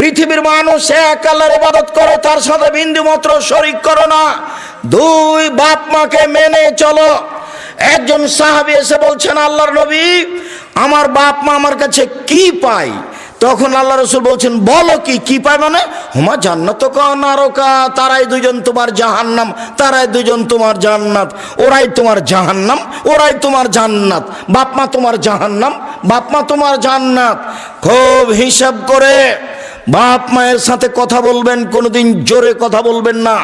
পৃথিবীর মানুষ এক আল্লাহর ইবাদত করো, তার সাথে বিন্দু মাত্র শরিক করো না। দুই, বাপ মাকে মেনে চলো। একজন সাহাবী এসে বলছেন, আল্লাহর নবী, আমার বাপ মা আমার কাছে কি পায়? তখন আল্লাহ রসুল বলছেন, বলো কি কি পায় মানে? হুমা জান্নাত নারকা, তারাই দুজন তোমার জাহান্নাম, তারাই দুজন তোমার জান্নাত, ওরাই তোমার জাহান্নাম, ওরাই তোমার জান্নাত বাপমা তোমার জাহান্নাম, বাপ মা তোমার জান্নাত। খুব হিসাব করে বাপ মায়ের সাথে কথা বলবেন, কোনোদিন জোরে কথা বলবেন না,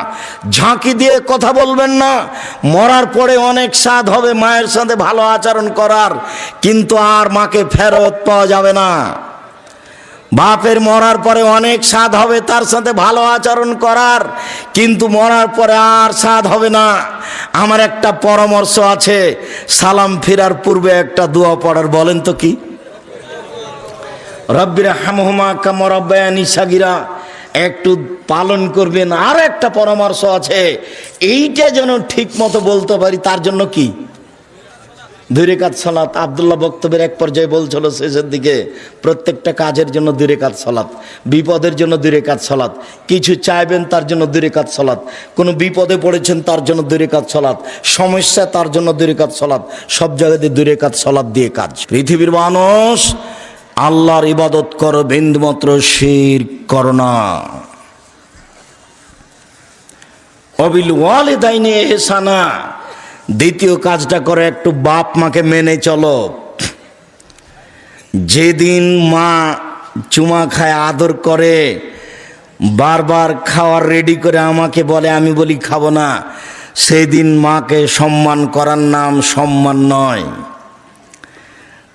ঝাঁকি দিয়ে কথা বলবেন না। মরার পরে অনেক স্বাদ হবে মায়ের সাথে ভালো আচরণ করার, কিন্তু আর মাকে ফেরত পাওয়া যাবে না। বাপের মরার পরে অনেক স্বাদ হবে তার সাথে ভালো আচরণ করার, কিন্তু মরার পরে আর স্বাদ হবে না। আমার একটা পরামর্শ আছে, সালাম ফেরার পূর্বে একটা দোয়া পড়ার, বলেন তো কি? রব্বিরা হামহুমা কামরব্বায়ানি সাগিরা। একটু পালন করবেন, আর একটা পরামর্শ আছে। এইটা যেন ঠিক মতো বলতে পারি, তার জন্য কি? দুই রেখাত সালাত, আবদুল্লাহ বক্তব্যের এক পর্যায়ে বলছিল শেষের দিকে, প্রত্যেকটা কাজের জন্য দুই রেখাত সালাত, বিপদের জন্য দুই রেখাত সালাত, কিছু চাইবেন তার জন্য দুই রেখাত সালাত, কোনো বিপদে পড়েছেন তার জন্য দুই রেখাত সালাত, সমস্যা তার জন্য দুই রেখাত সালাত, সব জায়গাতে দুই রেখাত সালাত দিয়ে কাজ। পৃথিবীর মানুষ আল্লাহর ইবাদত করো, বিন্দুমাত্র শির করো না। অবিল ওয়ালে দাইনে এহসানা। দ্বিতীয় কাজটা করে, একটু বাপ মাকে মেনে চলো। যেদিন মা চুমা খায়, আদর করে, বারবার খাওয়ার রেডি করে আমাকে বলে, আমি বলি, খাব না। সেই দিন মাকে সম্মান করার নাম সম্মান নয়।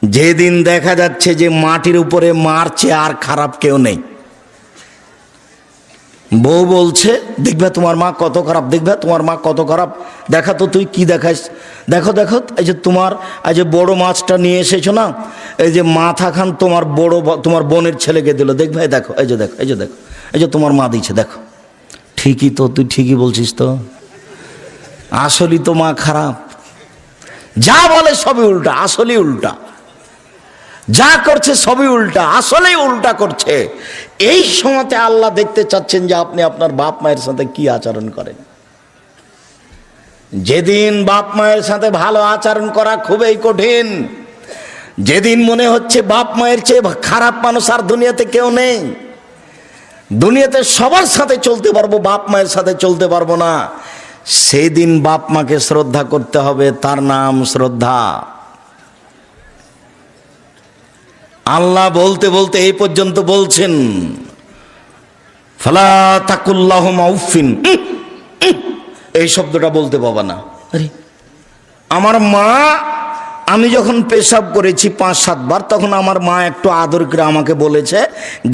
যেদিন দেখা যাচ্ছে যে মাটির উপরে মারছে আর খারাপ কেউ নেই। বউ বলছে, দেখবে তোমার মা কত খারাপ, দেখবে তোমার মা কত খারাপ। দেখা তো তুই কি দেখাস? দেখো দেখো, এই যে তোমার, এই যে বড় মাছটা নিয়ে এসেছ না, এই যে মাথা খান তোমার বড় তোমার বোনের ছেলেকে দিল। দেখবে দেখো, এই যে দেখো, এই যে দেখো, এই যে তোমার মা দিচ্ছে দেখো। ঠিকই তো, তুই ঠিকই বলছিস তো। আসলই তো মা খারাপ। যা বলে সবই উল্টা, আসলই উল্টা। যা করছে সবই উল্টা, আসলেই উল্টা করছে। এই সময়তে আল্লাহ দেখতে চাচ্ছেন যে আপনি আপনার বাপ মায়ের সাথে কি আচরণ করেন। যেদিন বাপ মায়ের সাথে ভালো আচরণ করা খুবই কঠিন, যেদিন মনে হচ্ছে বাপ মায়ের চেয়ে খারাপ মানুষ আর দুনিয়াতে কেউ নেই, দুনিয়াতে সবার সাথে চলতে পারব, বাপ মায়ের সাথে চলতে পারব না। সেই দিন বাপ মাকে শ্রদ্ধা করতে হবে, তার নাম শ্রদ্ধা। আল্লাহ বলতে বলতে এই পর্যন্ত বলছেন ফালা তাকুল্লাহ মাউফিন এই শব্দটা বলতে পাবা না। আরে। আমার মা আমি যখন পেশাব করেছি পাঁচ সাতবার তখন আমার মা একটু আদর করে আমাকে বলেছে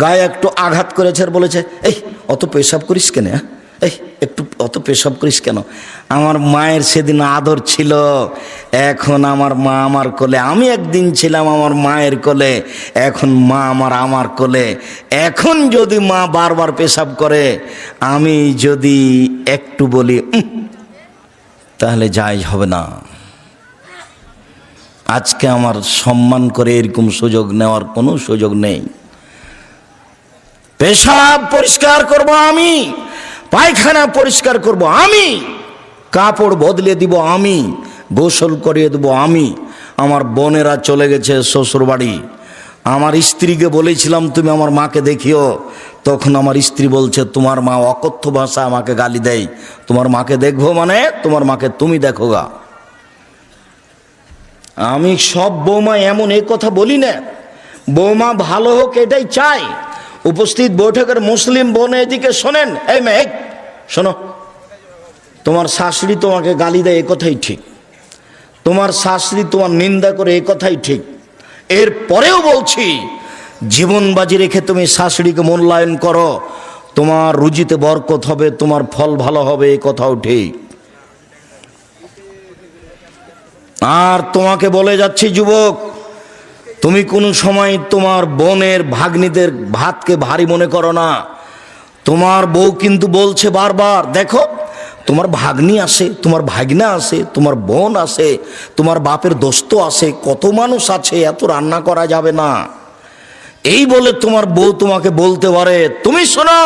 গায়ে একটু আঘাত করেছে আর বলেছে এই অত পেশাব করিস কেন হ্যাঁ? এই, একটু অত পেশাব করিস কেন? আমার মায়ের সেদিন আদর ছিল। এখন আমার মা আমার কোলে। আমি একদিন ছিলাম আমার মায়ের কোলে। এখন মা আমার আমার কোলে। এখন যদি মা বারবার পেশাব করে, আমি যদি একটু বলি তাহলে যাই, হবে না। আজকে আমার সম্মান করে এরকম সুযোগ নেওয়ার কোনো সুযোগ নেই। পেশাব পরিষ্কার করব আমি। পায়খানা পরিষ্কার করব আমি। কাপড় বদলে দিব আমি। গোসল করিয়ে দেব আমি। আমার বোনেরা চলে গেছে শ্বশুর বাড়ি আমার স্ত্রীকে বলেছিলাম, তুমি আমার মাকে দেখিও। তখন আমার স্ত্রী বলছে, তোমার মা অকথ্য ভাষা আমাকে গালি দেয়। তোমার মাকে দেখব মানে তোমার মাকে তুমি দেখো গা। আমি সব বৌমা এমন এই কথা বলি না। বৌমা ভালো হোক এটাই চাই উপস্থিত বৈঠকের মুসলিম বোন এদিকে শোনেন। এই মেয়ে শোনো। তোমার শাশুড়ি তোমাকে গালি দেয় কথাই ঠিক। তোমার শাশুড়ি তোমার নিন্দা করে, এ কথাই ঠিক। এর পরেও বলছি, জীবন বাজি রেখে তুমি শাশুড়িকে মূল্যায়ন করো। তোমার রুজিতে বরকত হবে, তোমার ফল ভালো হবে, এ কথাও ঠিক। আর তোমাকে বলে যাচ্ছি, যুবক তুমি কোনো সময় তোমার বোনের ভাগ্নিদের ভাতকে ভারী মনে করো না। তোমার বউ কিন্তু বলছে বারবার, দেখো, তোমার ভাগ্নি আসে তোমার ভাগনা আসে তোমার বোন আসে তোমার বাপের দোস্ত আসে কত মানুষ আছে, এত রান্না করা যাবে না। এই বলে তোমার বউ তোমাকে বলতে পারে, তুমি শোনো,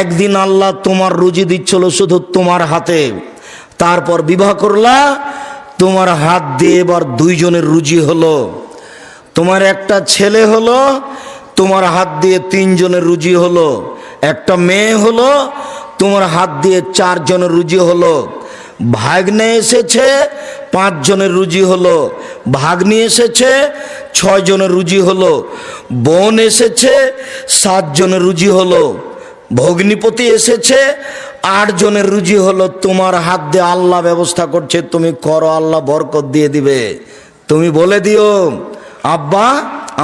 একদিন আল্লাহ তোমার রুজি দিচ্ছিল শুধু তোমার হাতে, তারপর বিবাহ করলা, তোমার হাত দিয়ে এবার দুইজনের রুজি হলো। তোমার একটা ছেলে হলো, তোমার হাত দিয়ে তিনজনের রুজি হলো। একটা মেয়ে হলো, তোমার হাত দিয়ে চারজনের রুজি হলো। ভাগ্নে এসেছে, পাঁচজনের রুজি হলো। ভাগ্নি এসেছে ছয় জনের রুজি হলো। বোন এসেছে, সাতজনের রুজি হলো। ভগ্নিপতি এসেছে আট জনের রুজি হলো। তোমার হাত দিয়ে আল্লাহ ব্যবস্থা করছে, তুমি করো, আল্লাহ বরকত দিয়ে দিবে। তুমি বলে দিও আব্বা,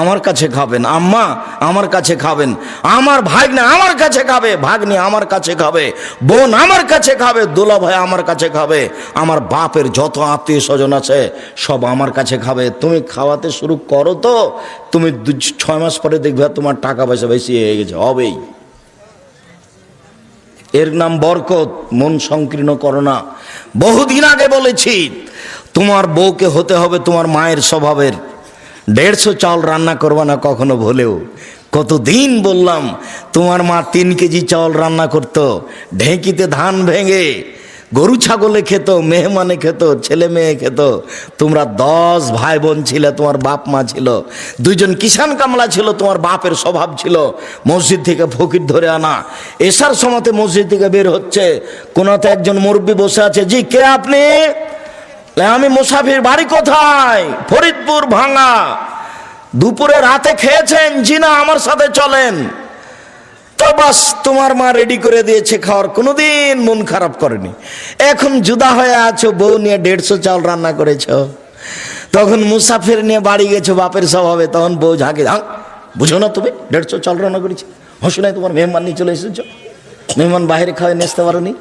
আমার কাছে খাবেন। আম্মা, আমার কাছে খাবেন। আমার ভাগ্নে আমার কাছে খাবে, ভাগ্নি আমার কাছে খাবে। বোন আমার কাছে খাবে দোলা ভাই আমার কাছে খাবে। আমার বাপের যত আত্মীয় স্বজন আছে, সব আমার কাছে খাবে। তুমি খাওয়াতে শুরু করো তো, তুমি দু, ছয় মাস পরে দেখবে তোমার টাকা পয়সা বেশি হয়ে গেছে, হবেই। এর নাম বরকত, মন সংকীর্ণ করো না। বহুদিন আগে বলেছি, তোমার বউকে হতে হবে তোমার মায়ের স্বভাবের। দেড়শো চাল রান্না করবা না কখনো ভুলেও। কতদিন বললাম, তোমার মা তিন কেজি চাল রান্না করতো, ঢেঁকিতে ধান ভেঙে, গরু ছাগলে খেত, মেহমানে খেত, ছেলে মেয়ে খেত। তোমরা দশ ভাই বোন ছিলে, তোমার বাপ মা ছিল। দুইজন কিষান কামলা ছিল, তোমার বাপের স্বভাব ছিল। মসজিদ থেকে ফকির ধরে আনা। এসার সময়তে মসজিদ থেকে বের হচ্ছে। কোনোতে একজন মুরব্বী বসে আছে, জি, কে আপনি? আমি মুসাফির বাড়ি কোথায়? ফরিদপুর ভাঙা। দুপুরে রাতে খেয়েছেন জি না আমার সাথে চলেন। তো বাস, তোমার মা রেডি করে দিয়েছে খাওয়ার, কোনোদিন মন খারাপ করেনি। এখন জুদা হয়ে আছো, বউ নিয়ে দেড়শো চাল রান্না করেছ। তখন মুসাফির নিয়ে বাড়ি গেছো, বাপের স্বভাবে, তখন বউ ঝাঁকে ঝাঁক বুঝো না তুমি, দেড়শো চাল রান্না করেছি। হসু নাই তোমার মেহমান নিয়ে চলে এসেছ। মেহমান বাইরে খাওয়াই নিয়ে আসতে পারোনি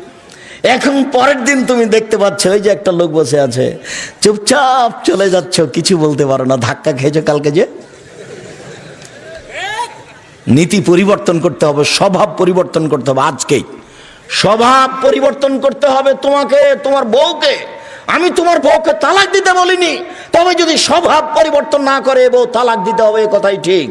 এখন পরের দিন তুমি দেখতে পাচ্ছ, ওই যে একটা লোক বসে আছে। চুপচাপ চলে যাচ্ছ, কিছু বলতে পারো না, ধাক্কা খেয়েছো কালকে যে? নীতি পরিবর্তন করতে হবে, স্বভাব পরিবর্তন করতে হবে, আজকেই। স্বভাব পরিবর্তন করতে হবে তোমাকে, তোমার বউকে। আমি তোমার বউকে তালাক দিতে বলিনি, তবে যদি স্বভাব পরিবর্তন না করে বউ তালাক দিতে হবে কথাই ঠিক।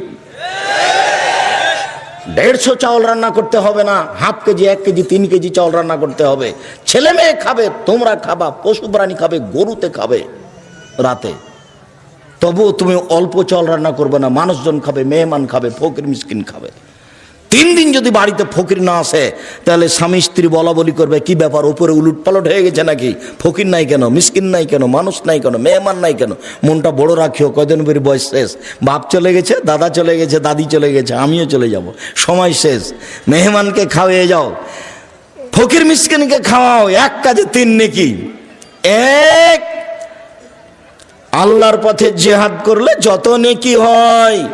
দেড়শো চাউল রান্না করতে হবে না, হাফ কেজি, এক কেজি, তিন কেজি চাউল রান্না করতে হবে। ছেলে মেয়ে খাবে, তোমরা খাবা, পশু প্রাণী খাবে, গরুতে খাবে রাতে। তবুও তুমি অল্প চাউল রান্না করবে না, মানুষজন খাবে, মেহমান খাবে, ফকির মিসকিন খাবে। তিন দিন যদি বাড়িতে ফকির না আসে, তাহলে স্বামী স্ত্রী বলা বলি করবে, কি ব্যাপার, উপরে উলুট পালট হয়ে গেছে নাকি? ফকির নাই কেন? মিসকিন নাই কেন? মানুষ নাই কেন? মেহমান নাই কেন? মনটা বড় রাখিও, কয়দিন বেরি বয়স শেষ। বাপ চলে গেছে, দাদা চলে গেছে, দাদি চলে গেছে, আমিও চলে যাব। সময় শেষ। মেহমানকে খাওয়িয়ে যাও। ফকির মিসকিনকে খাওয়াও, এক কাজে তিন নেকি। এক, আল্লাহর পথে জেহাদ করলে যত নেকি হয়।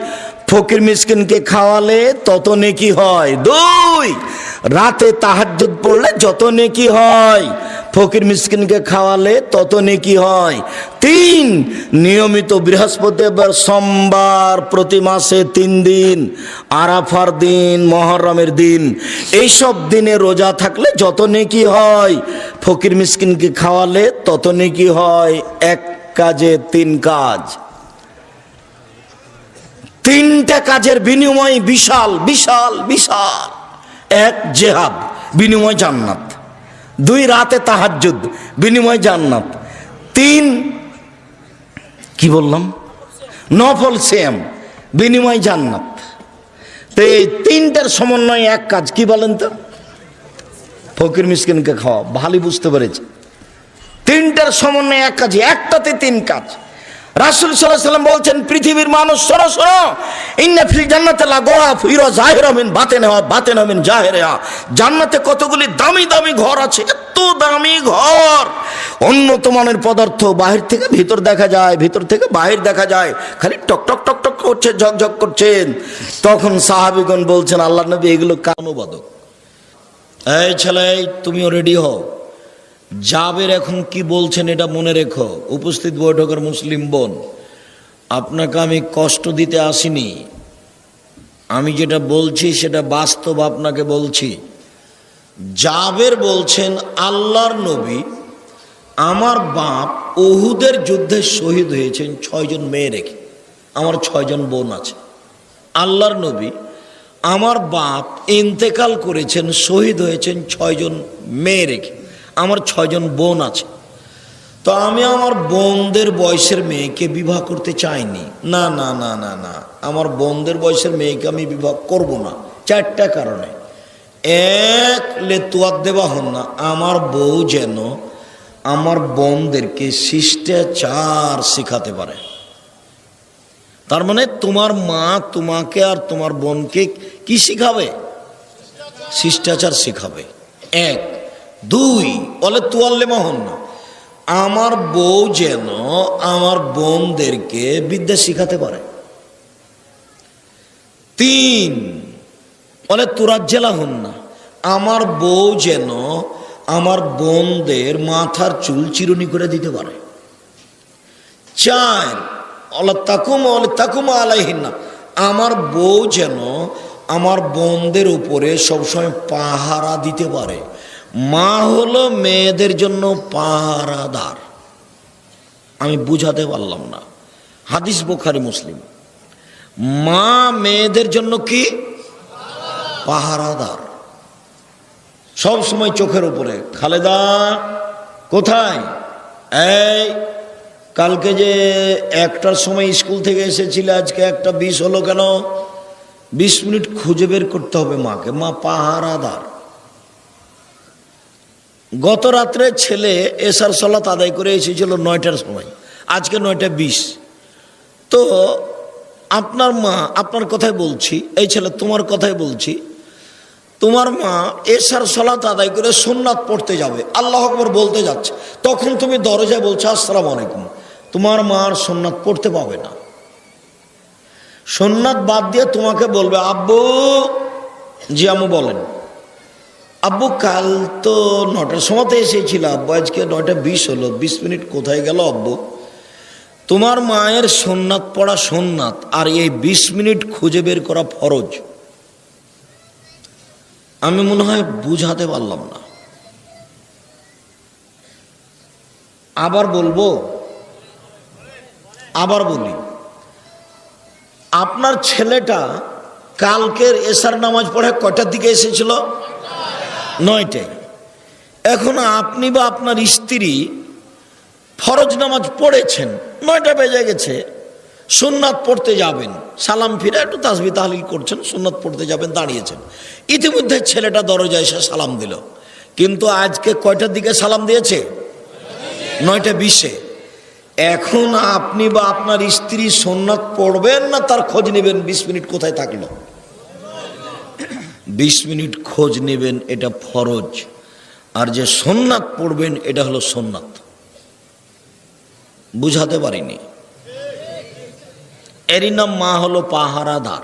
ফকির মিসকিনকে খাওয়ালে তত নেকি হয়। দুই, রাতে তাহাজ্জুদ পড়লে যত নেকি হয়। ফকির মিসকিনকে খাওয়ালে তত নেকি হয়। তিন, নিয়মিত বৃহস্পতিবার, সোমবার প্রতি মাসে তিন দিন, আরাফার দিন, মহরমের দিন, এইসব দিনে রোজা থাকলে যত নেকি হয়। ফকির মিসকিনকে খাওয়ালে তত নেকি হয়। এক কাজে তিন কাজ। তিনটা কাজের বিনিময় বিশাল বিশাল বিশাল। এক, জেহাদ, বিনিময় জান্নাত। দুই, রাতে তাহাজ্জুদ, বিনিময় জান্নাত। তিন, কি বললাম? নফল সেম বিনিময় জান্নাত। তো এই তিনটার সমন্বয়ে এক কাজ, কি বলেন তো? ফকির মিসকিনকে খাওয়া ভালোই বুঝতে পেরেছি। তিনটার সমন্বয়ে এক কাজ, একটাতে তিন কাজ। রাসুল সাল্লাম বলছেন, পৃথিবীর মানুষ সরো সরো ইন্না ফিল জান্নাতে লাগোয়া ফিরো জাহের আমিন বাতে নেওয়া বাতে নামিন জাহের জান্নাতে কতগুলি দামি দামি ঘর আছে? এত দামি ঘর। উন্নত মানের পদার্থ বাহির থেকে ভিতর দেখা যায়, ভিতর থেকে বাহির দেখা যায়। খালি টক টক টক টক করছে ঝকঝক করছেন। তখন সাহাবিগণ বলছেন আল্লাহ নবী এগুলো কানুবাদক এই ছেলে তুমিও রেডি হও। জাবের এখন কি বলছেন এটা মনে রেখো। উপস্থিত বৈঠকের মুসলিম বোন, আপনাকে আমি কষ্ট দিতে আসিনি। আমি যেটা বলছি সেটা বাস্তব আপনাকে বলছি। জাবের বলছেন, আল্লাহর নবী আমার বাপ ওহুদের যুদ্ধে শহীদ হয়েছেন, ছয়জন মেয়ে রেখে। আমার ছয়জন বোন আছে। আল্লাহর নবী আমার বাপ ইন্তেকাল করেছেন, শহীদ হয়েছেন, ছয়জন মেয়ে রেখে। আমার ছয়জন বোন আছে। তো আমি আমার বোনদের বয়সের মেয়েকে বিবাহ করতে চাইনি। না না না না না। আমার বোনদের বয়সের মেয়েকে আমি বিবাহ করব না। চারটা কারণে। এক লেতুয়ার দেওয়া হন না। আমার বউ যেন আমার বোনদেরকে শিষ্টাচার শেখাতে পারে। তার মানে তোমার মা তোমাকে আর তোমার বোনকে কি শিখাবে? শিষ্টাচার শিখাবে। এক দুই বলে তুয়াল্লে মোহন না। আমার বউ যেন আমার বোনদেরকে বিদ্যা শিখাতে পারে। তিন বলে তোরা জেলা হন না। আমার বউ যেন আমার বোনদের মাথার চুল চিরুনি করে দিতে পারে। চার, অলা তাকুম, অলে তাকুমা আলাইহিন না। আমার বউ যেন আমার বোনদের উপরে সবসময় পাহারা দিতে পারে। মা হলো মেয়েদের জন্য পাহারাদার আমি বুঝাতে পারলাম না। হাদিস বোখারি, মুসলিম। মা মেয়েদের জন্য কি? পাহারাদার। সব সময় চোখের উপরে। খালেদা, কোথায়? এই, কালকে যে একটার সময় স্কুল থেকে এসেছিলে, আজকে একটা বিষ হলো কেন? বিশ মিনিট খুঁজে বের করতে হবে মাকে। মা পাহারাদার। গত রাত্রে ছেলে এসার সলাত আদায় করে এসেছিল নয়টার সময়। আজকে নয়টা বিশ। তো আপনার মা, আপনার কথাই বলছি, এই ছেলে তোমার কথাই বলছি, তোমার মা এসার সলাত আদায় করে সোননাথ পড়তে যাবে, আল্লাহ আকবর বলতে যাচ্ছে। তখন তুমি দরজায় বলছো, আসসালাম আলাইকুম। তোমার মা আর সোননাথ পড়তে পাবে না। সোননাথ বাদ দিয়ে তোমাকে বলবে, আব্বু, জিয়ামু বলেন। আব্বু, কাল তো নটার সময়তে এসেছিল আব্বু, আজকে নয়টা বিশ হলো। বিশ মিনিট কোথায় গেল আব্বু? তোমার মায়ের সোননাথ পড়া সোননাথ, আর এই বিশ মিনিট খুঁজে বের করা ফরজ। আমি মনে হয় বুঝাতে পারলাম না। আবার বলব, আবার বলি। আপনার ছেলেটা কালকের এসার নামাজ পড়ে কয়টার দিকে এসেছিল? নয়টায়। এখন আপনি বা আপনার স্ত্রী ফরজ নামাজ পড়েছেন, নয়টা বেজে গেছে, সুন্নাত পড়তে যাবেন, সালাম ফিরে একটু তাসবি তাহলিল করছেন, সুন্নাত পড়তে যাবেন, দাঁড়িয়েছেন। ইতিমধ্যে ছেলেটা দরজায় এসে সালাম দিল। কিন্তু আজকে কয়টার দিকে সালাম দিয়েছে? নয়টা বিশে। এখন আপনি বা আপনার স্ত্রী সোননাথ পড়বেন না, তার খোঁজ নেবেন, বিশ মিনিট কোথায় থাকল? বিশ মিনিট খোঁজ নেবেন, এটা ফরজ। আর যে সোননাথ পড়বেন, এটা হলো সোননাথ। বুঝাতে পারিনি। এরই নাম মা হলো পাহারাদার।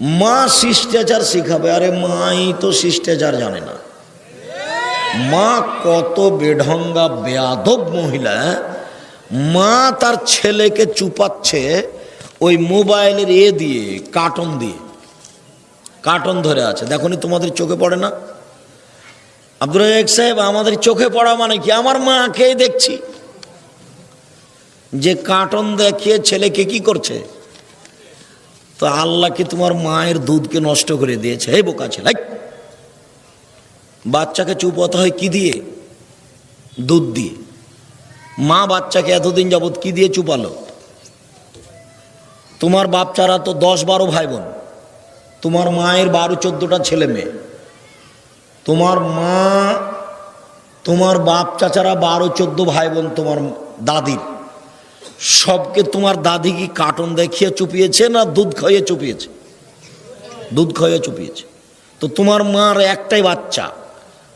মা শিষ্টাচার শিখাবে, আরে মাই তো শিষ্টাচার জানে না। মা কত বেঢঙ্গা, বেয়াদব মহিলা মা তার ছেলেকে চুপাচ্ছে ওই মোবাইলের এ দিয়ে, কার্টন দিয়ে। কার্টন ধরে আছে। দেখনি তোমাদের চোখে পড়ে না? আব্দুল রাজাক সাহেব, আমাদের চোখে পড়া মানে কি? আমার মাকে দেখছি। যে কার্টন দেখিয়ে ছেলেকে কি করছে? তো আল্লাহ কি তোমার মায়ের দুধকে নষ্ট করে দিয়েছে? হে বোকা ছেলে বাচ্চাকে চুপ হতে হয় কি দিয়ে? দুধ দিয়ে। মা বাচ্চাকে এতদিন যাবৎ কি দিয়ে চুপালো? তোমার বাচ্চারা তো দশ বারো ভাই বোন। তোমার মায়ের বারো চোদ্দোটা ছেলে মেয়ে। তোমার মা, তোমার বাপ চাচারা বারো চোদ্দ ভাই বোন তোমার দাদির। সবকে তোমার দাদি কি কার্টুন দেখিয়ে চুপিয়েছে না দুধ খাইয়ে চুপিয়েছে? দুধ খাইয়ে চুপিয়েছে। তো তোমার মার একটাই বাচ্চা।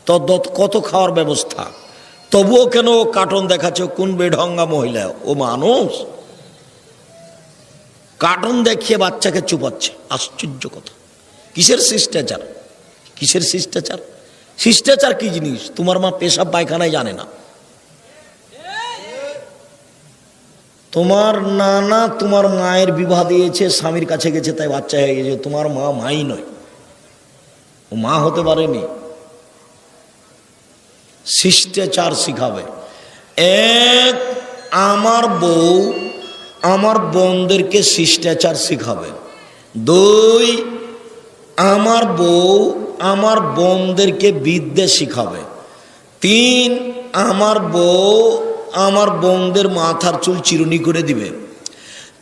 তো কত খাওয়ার ব্যবস্থা? তবুও কেন ও কার্টন দেখাচ্ছে? কোন বেঢঙ্গা মহিলা? ও মানুষ? কার্টুন দেখিয়ে বাচ্চাকে চুপাচ্ছে। আশ্চর্য কথা। কিসের শিষ্টাচার? কিসের শিষ্টাচার? শিষ্টাচার কি জিনিস? তোমার মা পেশাব পায়খানায় জানে না। তোমার নানা তোমার মায়ের বিবাহ দিয়েছে, স্বামীর কাছে গেছে, তাই বাচ্চা হয়ে গেছে। তোমার মা মাই নয়। ও মা হতে পারেনি। শিষ্টাচার শিখাবে। এক, আমার বউ আমার বোনদেরকে শিষ্টাচার শিখাবে। দুই আমার বউ আমার বোনদেরকে বিদ্যে শিখাবে। তিন, আমার বউ আমার বোনদের মাথার চুল চিরুনি করে দিবে।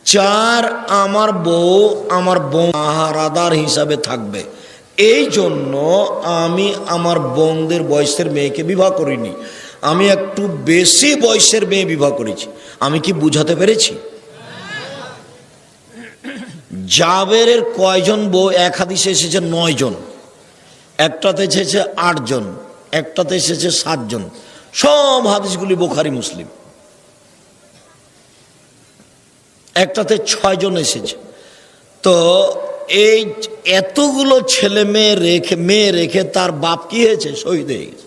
চার, আমার বউ আমার বোন আহারাদার হিসাবে থাকবে। এই জন্য আমি আমার বোনদের বয়সের মেয়েকে বিবাহ করিনি। আমি একটু বেশি বয়সের মেয়ে বিবাহ করেছি। আমি কি বুঝাতে পেরেছি? জাবেরের কয়জন বউ? এক হাদিসে এসেছে নয় জন একটাতে এসেছে আটজন। একটাতে এসেছে সাতজন। সব হাদিসগুলি বোখারি, মুসলিম। একটাতে ছয়জন এসেছে। তো এই এতগুলো ছেলে মেয়ে রেখে মেয়ে রেখে তার বাপ কি হয়েছে? শহীদ হয়ে গেছে।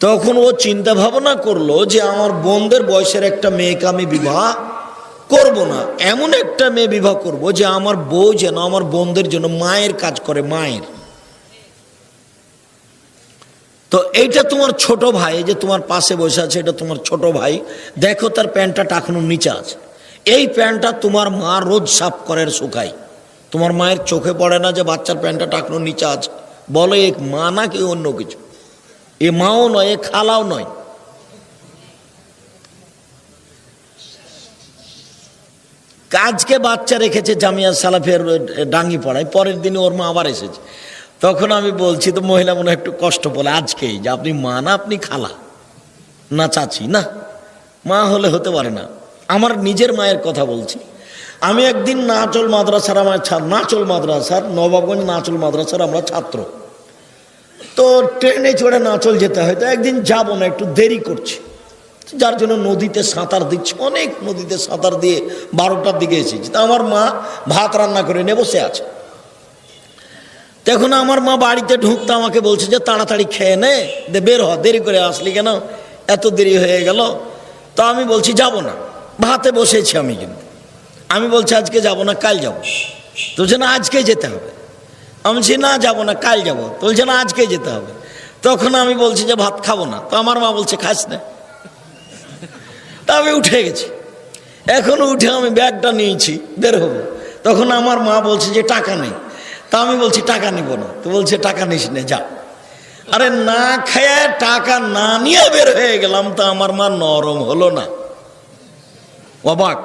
তখন ও চিন্তা ভাবনা করল যে আমার বোনদের বয়সের একটা মেয়েকে আমি বিবাহ করব না। এমন একটা মেয়ে বিবাহ করব যে আমার বউ যেন আমার বোনদের জন্য মায়ের কাজ করে, মায়ের। তো এইটা তোমার ছোট ভাই যে তোমার পাশে বসে আছে, এটা তোমার ছোট ভাই। দেখো তার প্যান্টটা টাকানোর নিচে আছে। এই প্যান্টটা তোমার মা রোজ সাফ করে শুকায়। তোমার মায়ের চোখে পড়ে না যে বাচ্চার প্যান্টটা টাকানোর নিচে আছে। বলো এক মা না কি অন্য কিছু? এ মাও নয়, এ খালাও নয়। কাজকে বাচ্চা রেখেছে জামিয়া সালাফের ডাঙ্গি পড়ায়, পরের দিনে ওর মা আবার এসেছে। তখন আমি বলছি, তো মহিলা মনে একটু কষ্ট বলে, আজকেই যে, আপনি মা না, আপনি খালা? না চাচি, না? মা হলে হতে পারে না। আমার নিজের মায়ের কথা বলছি। আমি একদিন নাচল মাদ্রাসার আমার নাচল মাদ্রাসার, নবাবগঞ্জ নাচল মাদ্রাসার আমরা ছাত্র। তো ট্রেনে চড়ে নাচল যেতে হয়, তো একদিন যাব না, একটু দেরি করছি। যার জন্য নদীতে সাঁতার দিচ্ছি, অনেক নদীতে সাঁতার দিয়ে বারোটার দিকে এসেছি। তা আমার মা ভাত রান্না করে নিয়ে বসে আছে। তখন আমার মা বাড়িতে ঢুকতে আমাকে বলছে যে, তাড়াতাড়ি খেয়ে নে, দে বের হ, দেরি করে আসলি কেন? এত দেরি হয়ে গেল। তো আমি বলছি, যাব না। ভাতে বসেছি আমি কিন্তু। আমি বলছি, আজকে যাব না, কাল যাব। তো না, আজকে যেতে হবে। আমি বলছি, না, যাব না, কাল যাব। তো বলছে, না, আজকে যেতে হবে। তখন আমি বলছি যে, ভাত খাব না। তো আমার মা বলছে, খাস না। আমি উঠে গেছি। এখন উঠে আমি ব্যাগটা নিয়েছি, বের হব। তখন আমার মা বলছে যে, টাকা নেই। তা আমি বলছি, টাকা নিব না। তো বলছে, টাকা নিস নে, যা। আরে না খেয়ে টাকা না নিয়ে বের হয়ে গেলাম, তা আমার মা নরম হলো না। অবাক,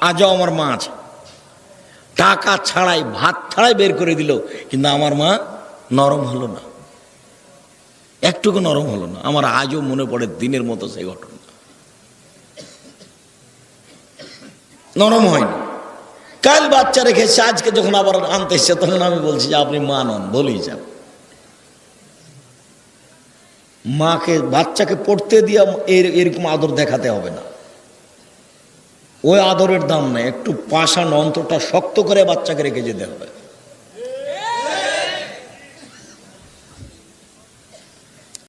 আজও আমার মা আছে। টাকা ছাড়াই, ভাত ছাড়াই বের করে দিল, কিন্তু আমার মা নরম হলো না। একটুকু নরম হলো না। আমার আজও মনে পড়ে দিনের মতো সেই ঘটনা। নরম হয়নি কাল বাচ্চা রেখেছে আজকে যখন আবার আনতে এসছে, তখন আমি বলছি যে আপনি মা নন, বলেই যান। মাকে, বাচ্চাকে পড়তে দিয়ে এর, এরকম আদর দেখাতে হবে না। ওই আদরের দাম নেই একটু পাশান অন্তরটা শক্ত করে বাচ্চাকে রেখে যেতে হবে।